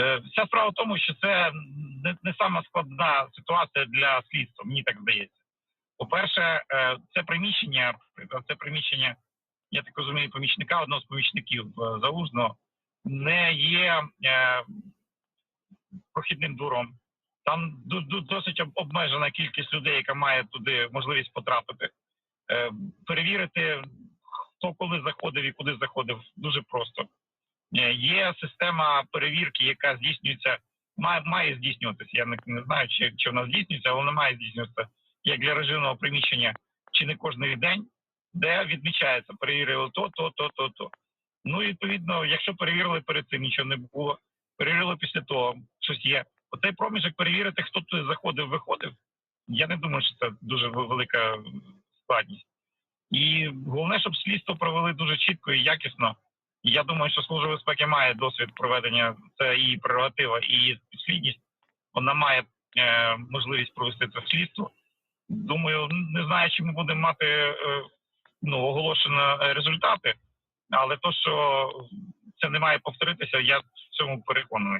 Е, Вся справа в тому, що це не, не сама складна ситуація для слідства, мені так здається. По-перше, е, це приміщення, це приміщення, я так розумію, помічника одного з помічників е, не є прохідним дуром. Там досить обмежена кількість людей, яка має туди можливість потрапити. Перевірити, хто коли заходив і куди заходив, дуже просто. Е, Є система перевірки, яка здійснюється, має, має здійснюватися. Я не, не знаю, чи, чи вона здійснюється, але вона має здійснюватися як для режимного приміщення, чи не кожний день, де відмічається, перевірили то, то, то, то, то. Ну, відповідно, якщо перевірили перед цим, нічого не було, перевірили після того, щось є. Оцей проміжок перевірити, хто туди заходив, виходив. Я не думаю, що це дуже велика складність. І головне, щоб слідство провели дуже чітко і якісно. Я думаю, що служба безпеки має досвід проведення, це її прерогатива і її слідність. Вона має е, можливість провести це слідство. Думаю, не знаю, чи ми будемо мати е, ну, оголошено результати, але то, що це не має повторитися, я в цьому переконаний.